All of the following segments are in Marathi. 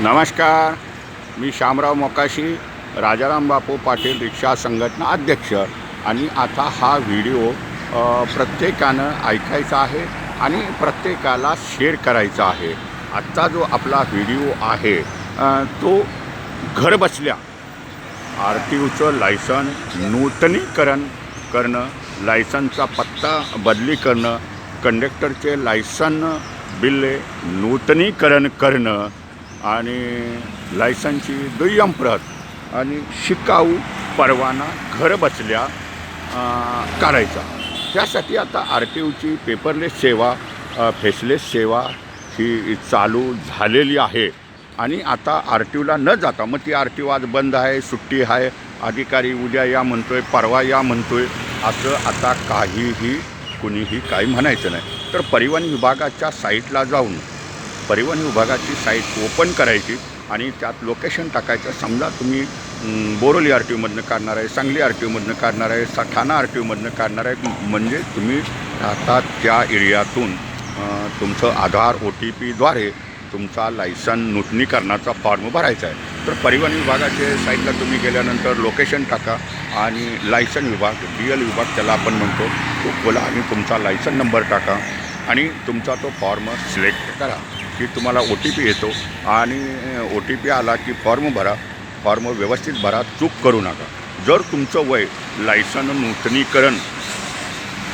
नमस्कार. मी श्यामराव मोकाशी राजाराम बापू पाटील रिक्षा संघटना अध्यक्ष. आणि आता हा व्हिडिओ प्रत्येकानं ऐकायचा आहे आणि प्रत्येकाला शेअर करायचा आहे. आजचा जो आपला व्हिडिओ आहे तो तो घरबसल्या आर टी ओचं लायसन नूतनीकरण करणं लायसनचा पत्ता बदली करणं कंडक्टरचे लायसन बिल्ले नूतनीकरण करणं आणि लायसनची दुय्यम प्रत आणि शिकाऊ परवाना घरबसल्या बसल्या काढायचा. त्यासाठी आता आर टी ओची पेपरलेस सेवा फेसलेस सेवा ही चालू झालेली आहे. आणि आता आर टी ओला न जाता मग ती आर टी ओ आज बंद आहे सुट्टी आहे अधिकारी उद्या या म्हणतो आहे परवा या म्हणतो आहे असं आता काहीही कुणीही काही म्हणायचं नाही. तर परिवहन विभागाच्या साईटला जाऊन परिवहन विभागाची साईट ओपन करायची आणि त्यात लोकेशन टाकायचं. समजा तुम्ही बोरोली आर टी ओमधनं काढणार आहे सांगली आर टी ओमधनं काढणार आहे सा ठाणा आर टी ओमधनं काढणार आहे. म्हणजे तुम्ही आता त्या एरियातून तुमचं आधार ओ टी पीद्वारे तुमचा लायसन नूतनीकरणाचा फॉर्म भरायचा आहे. तर परिवहन विभागाचे साईटला तुम्ही गेल्यानंतर लोकेशन टाका आणि लायसन विभाग डी एल विभाग त्याला आपण म्हणतो तो खोला आणि तुमचा लायसन नंबर टाका आणि तुमचा तो फॉर्म सिलेक्ट करा. की तुम्हाला ओ टी पी येतो आणि ओ टी पी आला की फॉर्म भरा फॉर्म व्यवस्थित भरा चूक करू नका. जर तुमचं वय लायसन नूतनीकरण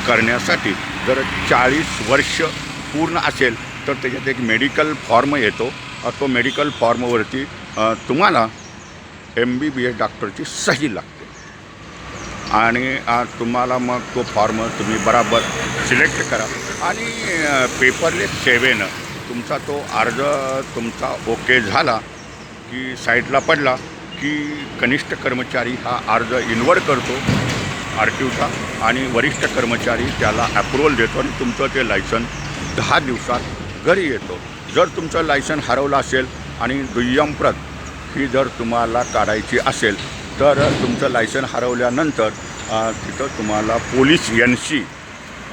करण्यासाठी जर चाळीस वर्ष पूर्ण असेल तर त्याच्यात एक मेडिकल फॉर्म येतो. तो मेडिकल फॉर्मवरती तुम्हाला एम बी बी एस डॉक्टरची सही लागते. आणि तुम्हाला मग तो फॉर्म तुम्ही बराबर सिलेक्ट करा. आणि पेपरलेस सेवेनं तुमचा तो अर्ज तुमचा ओके झाला की साईटला पडला की कनिष्ठ कर्मचारी हा अर्ज इन्वर्ट करतो आर टी ओचा आणि वरिष्ठ कर्मचारी त्याला अप्रुव्हल देतो आणि तुमचं ते लायसन दहा दिवसात घरी येतो. जर तुमचं लायसन हरवलं असेल आणि दुय्यम प्रत ही जर तुम्हाला काढायची असेल तर तुमचं लायसन हरवल्यानंतर तिथं तुम्हाला पोलीस एन सी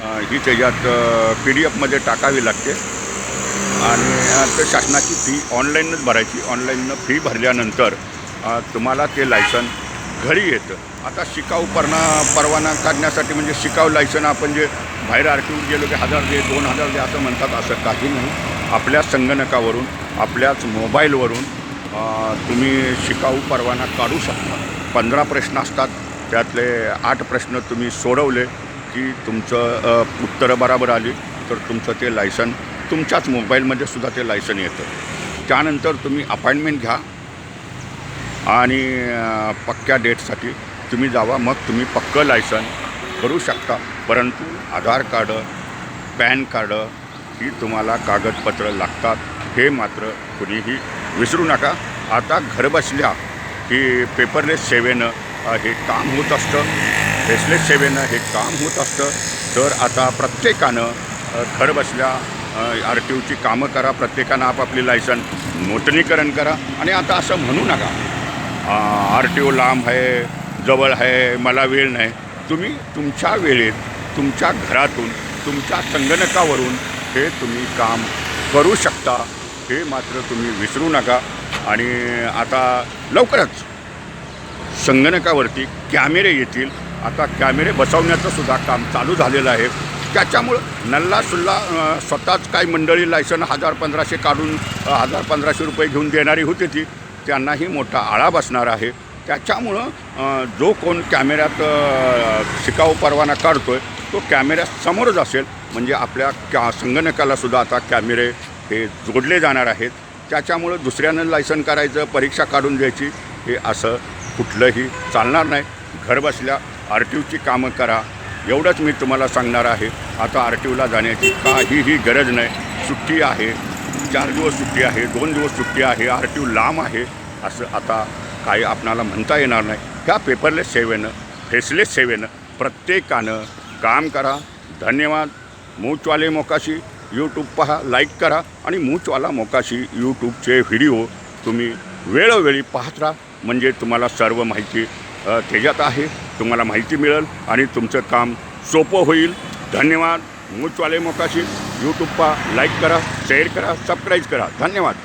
ही त्याच्यात पी डी एफमध्ये टाकावी लागते. आणि अ, ते शासनाची फी ऑनलाईनच भरायची. ऑनलाईननं फी भरल्यानंतर तुम्हाला ते लायसन घरी येतं. आता शिकाऊ परना परवाना काढण्यासाठी म्हणजे शिकाऊ लायसन आपण जे बाहेर आर गेलो की हजार दे दोन हजार दे असं म्हणतात असं काही नाही. आपल्या संगणकावरून आपल्याच मोबाईलवरून तुम्ही शिकाऊ परवाना काढू शकता. पंधरा प्रश्न असतात त्यातले आठ प्रश्न तुम्ही सोडवले की तुमचं उत्तरं बराबर आली तर तुमचं ते लायसन तुमच्याच मोबाईलमध्ये सुद्धा ते लायसन येतं. त्यानंतर तुम्ही अपॉइंटमेंट घ्या आणि पक्क्या डेटसाठी तुम्ही जावा मग तुम्ही पक्कं लायसन करू शकता. परंतु आधार कार्ड पॅन कार्ड ही तुम्हाला कागदपत्र लागतात. हे मात्र कुणीही विसरू नका. आता घरबसल्या ही पेपरलेस सेवेनं हे काम होत असतं. फेसलेस सेवेनं हे काम होत असतं. तर आता प्रत्येकानं घरबसल्या आर टी ओची कामं करा प्रत्येकानं आपापली लायसन नूतनीकरण करा. आणि आता असं म्हणू नका. आर टी ओ लांब आहे जवळ आहे मला वेळ नाही. तुम्ही तुमच्या वेळेत तुमच्या घरातून तुमच्या संगणकावरून हे तुम्ही काम करू शकता. हे मात्र तुम्ही विसरू नका. आणि आता लवकरच संगणकावरती कॅमेरे येतील. आता कॅमेरे बसवण्याचं सुद्धा काम चालू झालेलं आहे. त्याच्यामुळं नल्लासुल्ला सुल्ला स्वतःच काही मंडळी लायसन हजार पंधराशे काढून हजार पंधराशे रुपये घेऊन देणारी होती ती. त्यांनाही मोठा आळा बसणार आहे. त्याच्यामुळं जो कोण कॅमेऱ्यात शिकाऊ परवाना काढतो आहे तो कॅमेऱ्यासमोरच असेल. म्हणजे आपल्या कॅ संगणकालासुद्धा आता कॅमेरे हे जोडले जाणार आहेत. त्याच्यामुळं दुसऱ्यानं लायसन करायचं परीक्षा काढून द्यायची हे असं कुठलंही चालणार नाही. घरबसल्या आर टी ओची कामं करा. एवढंच मी तुम्हाला सांगणार आहे. आता आर टी ओला जाण्याची काहीही गरज नाही. सुट्टी आहे. चार दिवस सुट्टी आहे दोन दिवस सुट्टी आहे आर टी ओ लांब आहे असं आता काही आपणाला म्हणता येणार नाही. ह्या पेपरलेस सेवेनं फेसलेस सेवेनं प्रत्येकानं काम करा. धन्यवाद. मूचवाले मोकाशी यूट्यूब पहा लाईक करा आणि मूचवाला मोकाशी यूट्यूबचे व्हिडिओ तुम्ही वेळोवेळी पाहत राहा. म्हणजे तुम्हाला सर्व माहिती त्याच्यात आहे. तुम्हाला माहिती मिळेल आणि तुमचं काम सोपं होईल. धन्यवाद. मूचवाले मोकाशी यूट्यूब पर लाईक करा शेअर करा सब्सक्राइब करा. धन्यवाद.